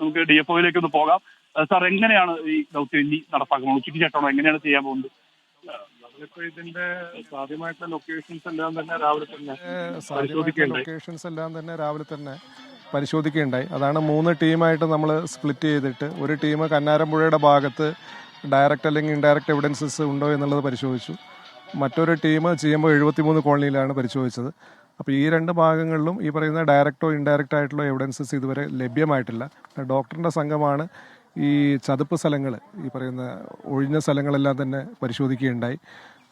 നമുക്ക് D F ഒയിലേക്ക് ഒന്ന് പോകാം. സാർ എങ്ങനെയാണ് ഈ ദൗത്യം ഇനി നടപ്പാക്കുന്നത്? ഉച്ചയ്ക്ക് ശേഷമാണോ എങ്ങനെയാണ് ചെയ്യാൻ പോകുന്നത്? ഇതിന്റെ സാധ്യമായിട്ടുള്ള ലൊക്കേഷൻസ് എല്ലാം തന്നെ രാവിലെ തന്നെ. ലൊക്കേഷൻസ് എല്ലാം തന്നെ രാവിലെ തന്നെ പരിശോധിക്കുകയുണ്ടായി അതാണ് മൂന്ന് ടീമായിട്ട് നമ്മൾ സ്പ്ലിറ്റ് ചെയ്തിട്ട് ഒരു ടീം കന്നാരമ്പുഴയുടെ ഭാഗത്ത് ഡയറക്റ്റ് അല്ലെങ്കിൽ ഇൻഡയറക്റ്റ് എവിഡൻസസ് ഉണ്ടോ എന്നുള്ളത് പരിശോധിച്ചു. മറ്റൊരു ടീം ചെയ്യുമ്പോൾ എഴുപത്തിമൂന്ന് കോളനിയിലാണ് പരിശോധിച്ചത്. അപ്പോൾ ഈ രണ്ട് ഭാഗങ്ങളിലും ഈ പറയുന്ന ഡയറക്റ്റോ ഇൻഡയറക്റ്റ് ആയിട്ടുള്ള എവിഡൻസസ് ഇതുവരെ ലഭ്യമായിട്ടില്ല. ഡോക്ടറിന്റെ സംഘമാണ് ഈ ചതുപ്പ് സ്ഥലങ്ങൾ ഈ പറയുന്ന ഒഴിഞ്ഞ സ്ഥലങ്ങളെല്ലാം തന്നെ പരിശോധിക്കുകയുണ്ടായി.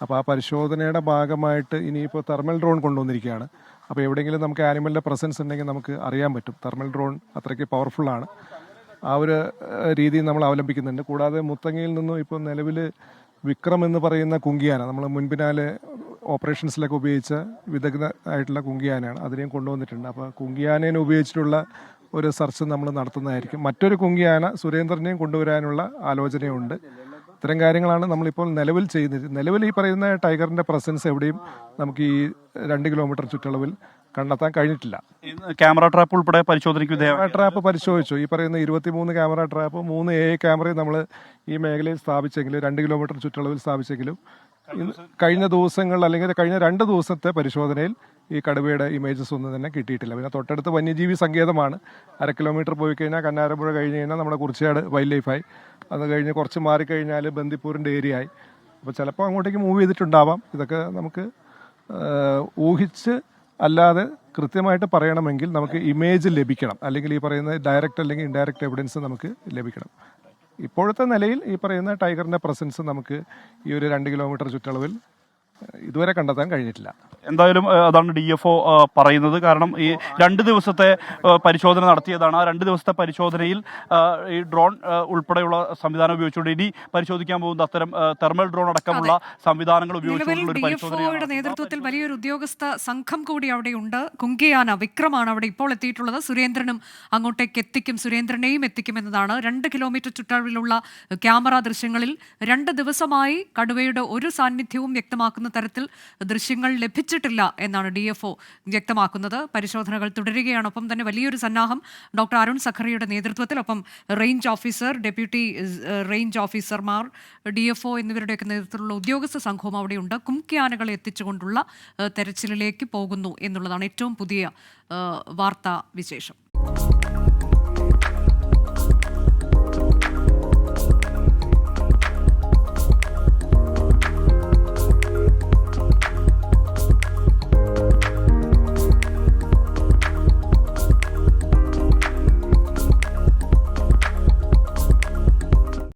അപ്പോൾ ആ പരിശോധനയുടെ ഭാഗമായിട്ട് ഇനിയിപ്പോൾ തെർമൽ ഡ്രോൺ കൊണ്ടുവന്നിരിക്കുകയാണ്. അപ്പോൾ എവിടെയെങ്കിലും നമുക്ക് ആനിമലിന്റെ പ്രസൻസ് ഉണ്ടെങ്കിൽ നമുക്ക് അറിയാൻ പറ്റും. തെർമൽ ഡ്രോൺ അത്രയ്ക്ക് പവർഫുള്ളാണ് ആ ഒരു രീതി നമ്മൾ അവലംബിക്കുന്നുണ്ട്. കൂടാതെ മുത്തങ്ങയിൽ നിന്നും ഇപ്പോൾ നിലവിൽ വിക്രം എന്ന് പറയുന്ന കുങ്കിയാന നമ്മൾ മുൻപിനാലെ ഓപ്പറേഷൻസിലൊക്കെ ഉപയോഗിച്ച വിദഗ്ധ ആയിട്ടുള്ള കുങ്കിയാനയാണ് അതിനെയും കൊണ്ടുവന്നിട്ടുണ്ട്. അപ്പോൾ കുങ്കിയാനേനെ ഉപയോഗിച്ചിട്ടുള്ള ഒരു സെർച്ച് നമ്മൾ നടത്തുന്നതായിരിക്കും. മറ്റൊരു കുങ്കിയാന സുരേന്ദ്രനെയും കൊണ്ടുവരാനുള്ള ആലോചനയുണ്ട്. ഇത്തരം കാര്യങ്ങളാണ് നമ്മളിപ്പോൾ നിലവിൽ ചെയ്യുന്നത്. നിലവിൽ ഈ പറയുന്ന ടൈഗറിന്റെ പ്രസൻസ് എവിടെയും നമുക്ക് ഈ രണ്ട് കിലോമീറ്റർ ചുറ്റളവിൽ കണ്ടെത്താൻ കഴിഞ്ഞിട്ടില്ല. ക്യാമറ ട്രാപ്പ് ഉൾപ്പെടെ പരിശോധനയ്ക്ക് വിധേയമായി. ക്യാമറ ട്രാപ്പ് പരിശോധിച്ചു. ഈ പറയുന്ന ഇരുപത്തിമൂന്ന് ക്യാമറ ട്രാപ്പ് മൂന്ന് എ ക്യാമറയും നമ്മൾ ഈ മേഖലയിൽ സ്ഥാപിച്ചെങ്കിലും രണ്ട് കിലോമീറ്റർ ചുറ്റളവിൽ സ്ഥാപിച്ചെങ്കിലും കഴിഞ്ഞ ദിവസങ്ങൾ അല്ലെങ്കിൽ കഴിഞ്ഞ രണ്ട് ദിവസത്തെ പരിശോധനയിൽ ഈ കടുവയുടെ ഇമേജസ് ഒന്നും തന്നെ കിട്ടിയിട്ടില്ല. പിന്നെ തൊട്ടടുത്ത് വന്യജീവി സങ്കേതമാണ്. അര കിലോമീറ്റർ പോയി കഴിഞ്ഞാൽ കന്നാരപ്പുഴ കഴിഞ്ഞ് കഴിഞ്ഞാൽ നമ്മുടെ കുറിച്യാട് വൈൽഡ് ലൈഫായി അത് കഴിഞ്ഞ് കുറച്ച് മാറിക്കഴിഞ്ഞാൽ ബന്ദിപ്പൂരിന്റെ ഏരിയ ആയി. അപ്പോൾ ചിലപ്പോൾ അങ്ങോട്ടേക്ക് മൂവ് ചെയ്തിട്ടുണ്ടാവാം. ഇതൊക്കെ നമുക്ക് ഊഹിച്ച് അല്ലാതെ കൃത്യമായിട്ട് പറയണമെങ്കിൽ നമുക്ക് ഇമേജ് ലഭിക്കണം. അല്ലെങ്കിൽ ഈ പറയുന്ന ഡയറക്റ്റ് അല്ലെങ്കിൽ ഇൻഡയറക്റ്റ് എവിഡൻസ് നമുക്ക് ലഭിക്കണം. ഇപ്പോഴത്തെ നിലയിൽ ഈ പറയുന്ന ടൈഗറിന്റെ പ്രസൻസ് നമുക്ക് ഈ ഒരു രണ്ട് കിലോമീറ്റർ ചുറ്റളവിൽ ഇതുവരെ കണ്ടെത്താൻ കഴിഞ്ഞിട്ടില്ല. എന്തായാലും അതാണ് ഡി എഫ് ഒ പറയുന്നത്. കാരണം ഈ രണ്ട് ദിവസത്തെ പരിശോധന നടത്തിയതാണ്. ആ രണ്ട് ദിവസത്തെ പരിശോധനയിൽ ഈ ഡ്രോൺ ഉൾപ്പെടെയുള്ള സംവിധാനം ഉപയോഗിച്ചുകൊണ്ട് ഇനി പരിശോധിക്കാൻ പോകുന്ന അത്തരം തെർമൽ ഡ്രോൺ അടക്കമുള്ള സംവിധാനങ്ങൾ ഉപയോഗിച്ചുകൊണ്ട് ഉപയോഗിച്ചുകൊണ്ടുള്ള നേതൃത്വത്തിൽ വലിയൊരു ഉദ്യോഗസ്ഥ സംഘം കൂടി അവിടെ ഉണ്ട്. കുങ്കിയാന വിക്രമാണ് അവിടെ ഇപ്പോൾ എത്തിയിട്ടുള്ളത്. സുരേന്ദ്രനും അങ്ങോട്ടേക്ക് എത്തിക്കും സുരേന്ദ്രനെയും എത്തിക്കും എന്നതാണ്. രണ്ട് കിലോമീറ്റർ ചുറ്റളവിലുള്ള ക്യാമറ ദൃശ്യങ്ങളിൽ രണ്ട് ദിവസമായി കടുവയുടെ ഒരു സാന്നിധ്യവും വ്യക്തമാക്കുന്ന തരത്തിൽ ദൃശ്യങ്ങൾ ലഭിച്ചിട്ടില്ല എന്നാണ് ഡി എഫ് ഒ വ്യക്തമാക്കുന്നത്. പരിശോധനകൾ തുടരുകയാണ്. ഒപ്പം തന്നെ വലിയൊരു സന്നാഹം ഡോക്ടർ അരുൺ സഖറിയുടെ നേതൃത്വത്തിൽ ഒപ്പം റേഞ്ച് ഓഫീസർ ഡെപ്യൂട്ടി റേഞ്ച് ഓഫീസർമാർ ഡി എഫ് ഒ എന്നിവരുടെയൊക്കെ നേതൃത്വത്തിലുള്ള ഉദ്യോഗസ്ഥ സംഘവും അവിടെയുണ്ട്. കുംക്യാനകളെ എത്തിച്ചുകൊണ്ടുള്ള തെരച്ചിലിലേക്ക് പോകുന്നു എന്നുള്ളതാണ് ഏറ്റവും പുതിയ വാർത്താ വിശേഷം